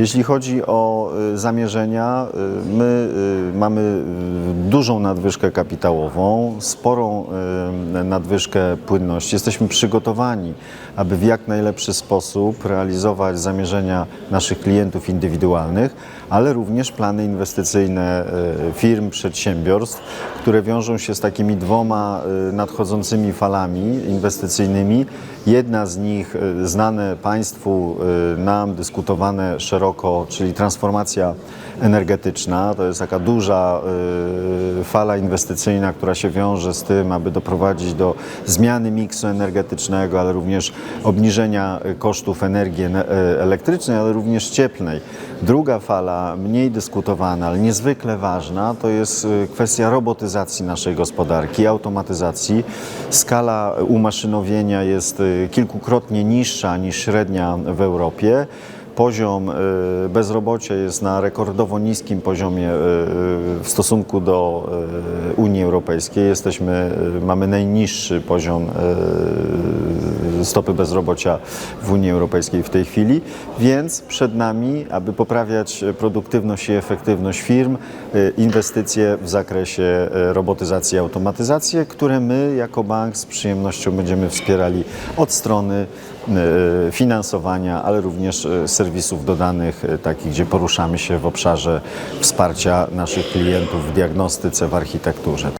Jeśli chodzi o y, zamierzenia, y, my y, mamy dużą nadwyżkę kapitałową, sporą nadwyżkę płynności. Jesteśmy przygotowani, aby w jak najlepszy sposób realizować zamierzenia naszych klientów indywidualnych, ale również plany inwestycyjne firm, przedsiębiorstw, które wiążą się z takimi dwoma nadchodzącymi falami inwestycyjnymi. Jedna z nich znane Państwu, nam dyskutowane szeroko, czyli transformacja energetyczna. To jest taka duża y, fala inwestycyjna, która się wiąże z tym, aby doprowadzić do zmiany miksu energetycznego, ale również obniżenia y, kosztów energii ene- e, elektrycznej, ale również cieplnej. Druga fala, mniej dyskutowana, ale niezwykle ważna, to jest y, kwestia robotyzacji naszej gospodarki, automatyzacji. Skala umaszynowienia jest y, kilkukrotnie niższa niż średnia w Europie. Poziom y, bezrobocia jest na rekordowo niskim poziomie y, w stosunku do y, Unii Europejskiej. Jesteśmy, mamy najniższy poziom stopy bezrobocia w Unii Europejskiej w tej chwili, więc przed nami, aby poprawiać produktywność i efektywność firm, y, inwestycje w zakresie y, robotyzacji i automatyzacji, które my jako bank z przyjemnością będziemy wspierali od strony y, finansowania, ale również serwisów dodanych, takich, gdzie poruszamy się w obszarze wsparcia naszych klientów w diagnostyce, w architekturze.